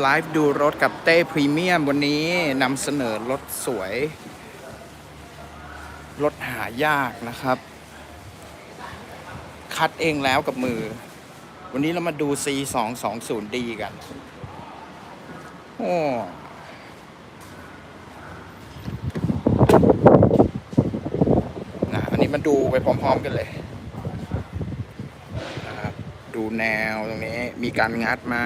ไลฟ์ดูรถกับเต้พรีเมียมวันนี้นำเสนอรถสวย รถหายากนะครับ คัดเองแล้วกับมือ วันนี้เรามาดู C 2 2 0 D กัน โอ้นะอันนี้มาดูไปพร้อมๆกันเลย ดูแนวตรงนี้ มีการงัดไหม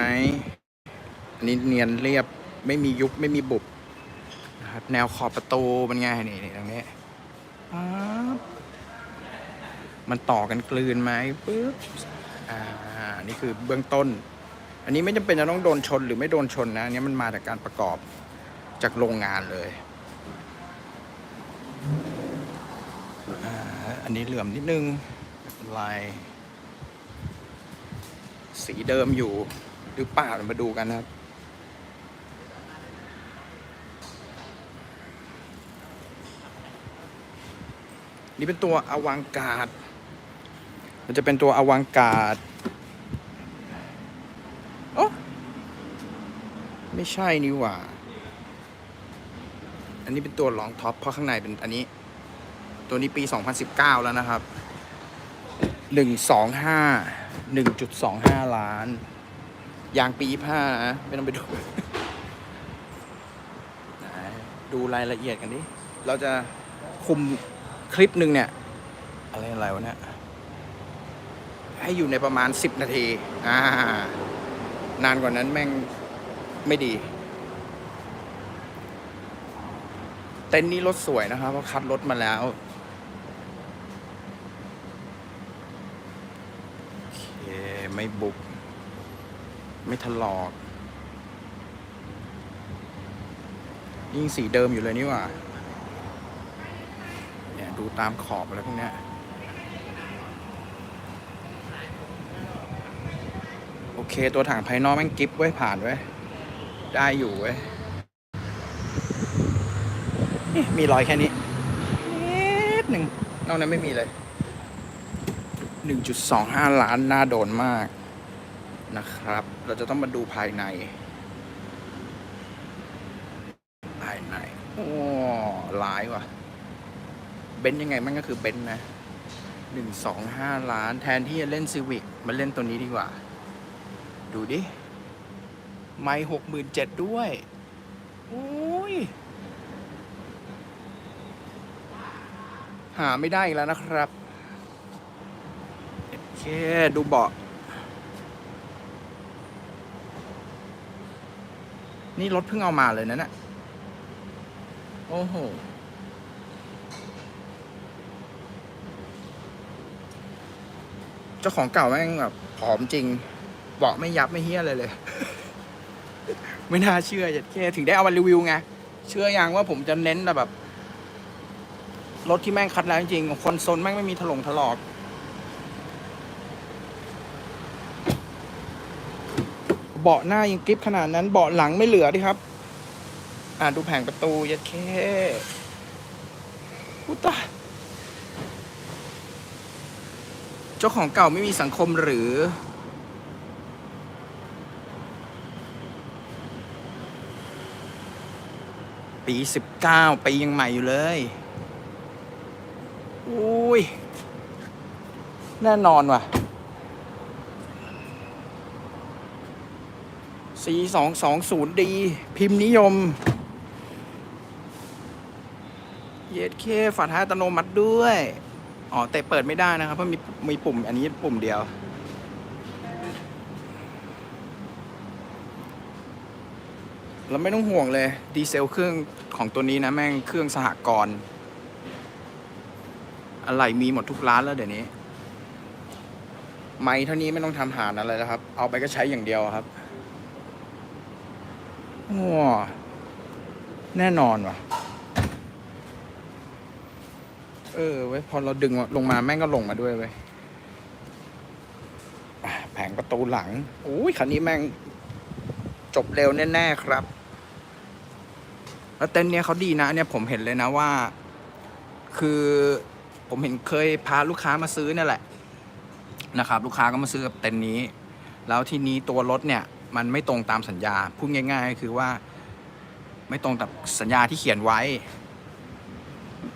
อันนี้เนียนเรียบไม่มียุบไม่มีบุบนะครับแนวขอบประตูเป็นไงนี่นี่ตรงนี้ปั๊บมันต่อกันกลืนไหมปึ๊บอ่านี่คือเบื้องต้น อันนี้ไม่จำเป็นจะต้องโดนชนหรือไม่โดนชนนะอันนี้มันมาจากการประกอบจากโรงงานเลยอ่าอันนี้เหลื่อมนิดนึงลาย สีเดิมอยู่หรือเปล่ามาดูกันนะครับนี่เป็นตัวอวังกาด มันจะเป็นตัวอวังกาดโอ้ไม่ใช่นี่หว่า อันนี้เป็นตัวรองท็อปเพราะข้างในเป็นอันนี้ ตัวนี้ปี 2019 แล้วนะครับ 125 1.25 ล้าน ยางปีผ้านะไม่ต้องไปดู ดูรายละเอียดกันดิ เราจะคุมคลิปหนึ่งเนี่ย อะไรอะไรวะเนี่ยให้อยู่ในประมาณ 10 นาที อ่า นานกว่านั้นแม่งไม่ดี เต็นท์นี้รถสวยนะครับเพราะคัดรถมาแล้ว โอเค ไม่บุกไม่ถลอกยิ่งสีเดิมอยู่เลยนี่ว่าเนี่ยดูตามขอบอะไรพวกเนี้ยโอเคตัวถังภายนอกแม่งกิฟไว้ผ่านไว้ ได้อยู่เว้มีรอยแค่นี้นิดหนึ่งนอกนั้นไม่มีเลย 1.25 ล้านน่าโดนมากนะครับ เราจะต้องมาดูภายใน ภายใน โอ้หลายว่ะ เบนยังไงมันก็คือเบนนะ 125 ล้านแทนที่จะเล่นซีวิกมาเล่นตัวนี้ดีกว่า ดูดิ ไม่หกหมื่นเจ็ดด้วย โอ้ยหาไม่ได้อีกแล้วนะครับ เคดูเบาะ นี่รถเพิ่งเอามาเลยนะเนี่ยโอ้โห เจ้าของเก่าแม่งแบบผอมจริง เบาะไม่ยับไม่เฮี้ยอะไรเลย ไม่น่าเชื่อแค่ถึงได้เอามารีวิวไง เชื่อยังว่าผมจะเน้นแต่แบบ รถที่แม่งคัดแล้วจริงๆคนซนแม่งไม่มีถลงถลอก เบาะหน้ายังกริปขนาดนั้น เบาะหลังไม่เหลือดิครับ อ่าดูแผงประตูยัดแค่อุตาเจ้าของเก่าไม่มีสังคมหรือ ปีสิบเก้าปียังใหม่อยู่เลย อุ้ย แน่นอนว่ะ C สองสองศูนย์ดีพิมพ์นิยม เย็ดเคฝาท้ายอัตโนมัติด้วย อ๋อ แต่เปิดไม่ได้นะครับ เพราะมีมีปุ่มอันนี้ปุ่มเดียว เราไม่ต้องห่วงเลย ดีเซลเครื่องของตัวนี้นะ แม่งเครื่องสหกรณ์อะไรมีหมดทุกร้านแล้วเดี๋ยวนี้ ไม่เท่านี้ไม่ต้องทำหารอะไรแล้วครับ เอาไปก็ใช้อย่างเดียวครับ ว้าแน่นอนว่ะ เออเว้ยพอเราดึงลงมาแม่งก็ลงมาด้วยเว้ยแผงประตูหลังโอ้ยคันนี้แม่งจบเร็วแน่ๆครับ แล้วเต็นท์เนี้ยเขาดีนะเนี่ยผมเห็นเลยนะว่า คือผมเห็นเคยพาลูกค้ามาซื้อเนี่ยแหละนะครับ ลูกค้าก็มาซื้อกับเต็นท์นี้ แล้วทีนี้ตัวรถเนี่ย มันไม่ตรงตามสัญญา พูดง่ายๆก็คือว่า ไม่ตรงกับสัญญาที่เขียนไว้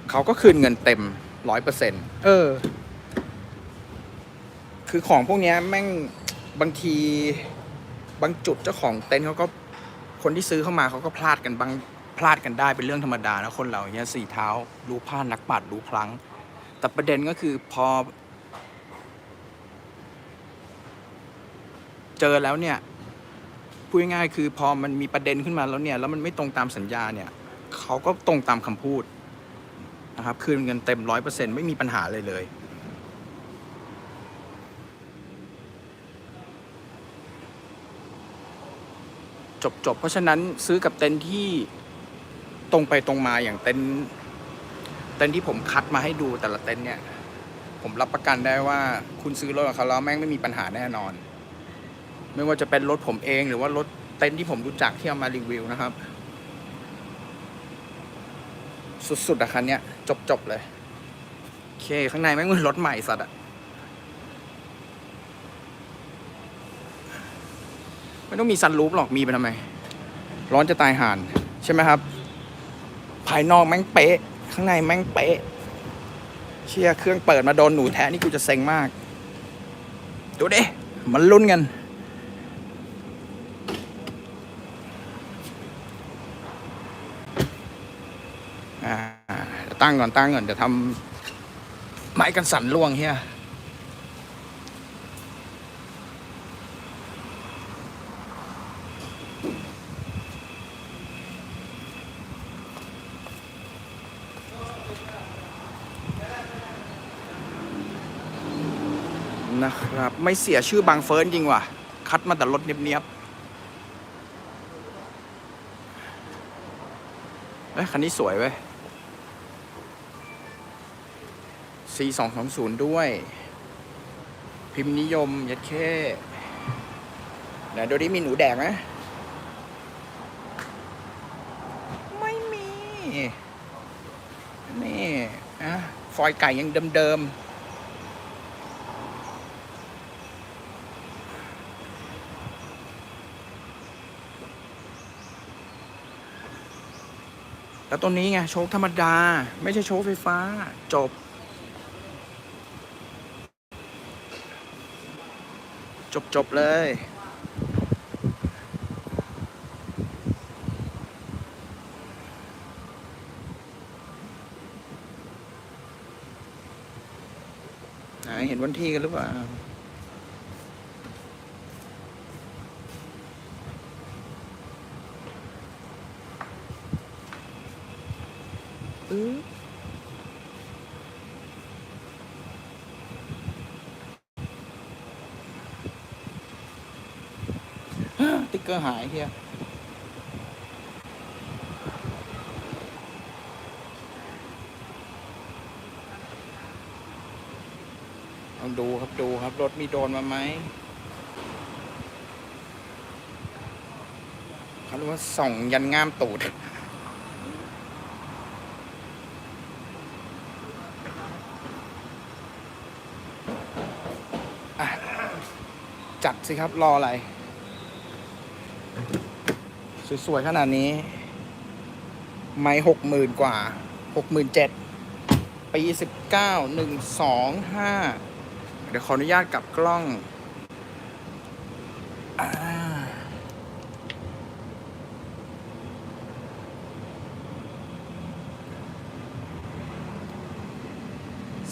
เขาก็คืนเงินเต็มร้อยเปอร์เซ็นต์เออ คือของพวกเนี้ยแม่งบางทีบางจุดเจ้าของเต็นท์เขาก็คนที่ซื้อเข้ามาเขาก็พลาดกันบางพลาดกันได้เป็นเรื่องธรรมดานะคนเราเนี้ยสี่เท้า รู้พลาดนักปัดรู้พลั้ง แต่ประเด็นก็คือพอ เจอแล้วเนี่ย พูดง่ายๆคือพอมันมีประเด็นขึ้นมาแล้วเนี่ยแล้วมันไม่ตรงตามสัญญาเนี่ยเขาก็ตรงตามคำพูดนะครับคืนเงินเต็มร้อยเปอร์เซ็นไม่มีปัญหาเลยเลยจบจบเพราะฉะนั้นซื้อกับเต็นที่ตรงไปตรงมาอย่างเต็นเต็นที่ผมคัดมาให้ดูแต่ละเต็นเนี่ย ผมรับประกันได้ว่าคุณซื้อรถกับเขาแล้วแม่งไม่มีปัญหาแน่นอน ไม่ว่าจะเป็นรถผมเอง หรือว่ารถเต็นท์ที่ผมรู้จักที่เอามารีวิวนะครับ สุดๆอะคันเนี้ยจบจบๆเลยโอเค ข้างในแม่งเหมือนรถใหม่สัตว์อะไม่ต้องมีซันรูฟหรอกมีไปทำไม ร้อนจะตายห่าน ใช่ไหมครับ ภายนอกแม่งเป๊ะ ข้างในแม่งเป๊ะ เชี่ยเครื่องเปิดมาโดนหนูแท้นี่กูจะเซ็งมาก ดูดิมันลุ้นกัน อ่าเดี๋ยว ตั้งก่อนตั้งก่อนเดี๋ยวทำไม้กันสั่นล่วงเฮียนะครับไม่เสียชื่อบางเฟิร์นจริงว่ะ คัดมาแต่รถเนียบๆเอ้ยคันนี้สวยเว้ย C สองสองศูนย์ด้วย พิมพ์นิยมยัดเข้ไหนดูดิมีหนูแดกไหมไม่มี นี่อะฟอยไก่ยังเดิมแล้วตัวนี้ไงโชคธรรมดา ไม่ใช่โชคไฟฟ้า จบ จบจบๆเลยไหนเห็นวันที่กันหรือเปล่าอือ ติ๊ กอร์หายเฮียลองดูครับดูครับ รถมีโดนมาไหมเขาเรียกว่าส่องยันง่ามตูดจัดสิครับ รออะไร สวยๆขนาดนี้ ไม่หกหมื่นกว่าหกหมื่นเจ็ดปีสิบเก้าหนึ่งสองห้าเดี๋ยวขออนุญาตกลับกล้องอ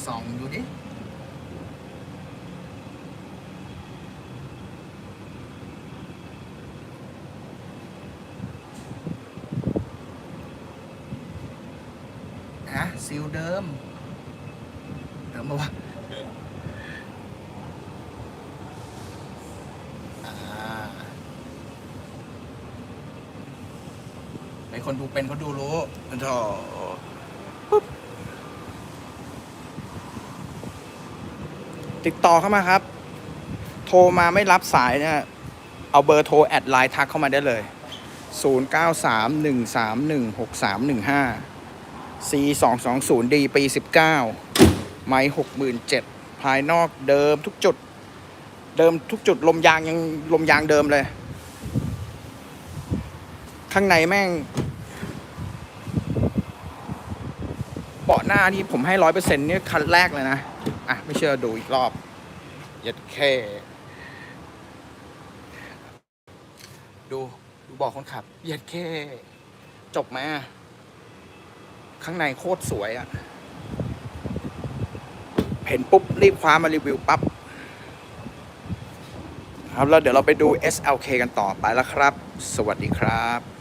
สองดูดิ ฮะ ซิลเดิม เดิมมาวะอ่าไอคนดูเป็นเขาดูรู้มันถอปติดต่อเข้ามาครับ โทรมาไม่รับสายเนี่ยเอาเบอร์โทร แอดไลน์ทักเข้ามาได้เลย 0931366315 C 2 2 0 D ปี 19 ไม้67,000 ภายนอกเดิมทุกจุด เดิมทุกจุดลมยางยังลมยางเดิมเลย ข้างในแม่ง เบาะหน้าที่ผมให้ร้อยเปอร์เซ็นต์เนี่ยคันแรกเลยนะ อะ ไม่เชื่อดูอีกรอบ ยัดแค่ ดู ดูบอกคนขับหยียดแค่ จบไหมอะ ข้างในโคตรสวยอะเห็นปุ๊บ รีบคว้ามารีวิวปั๊บครับแล้วเดี๋ยวเราไปดู SLK กันต่อไปแล้วครับ สวัสดีครับ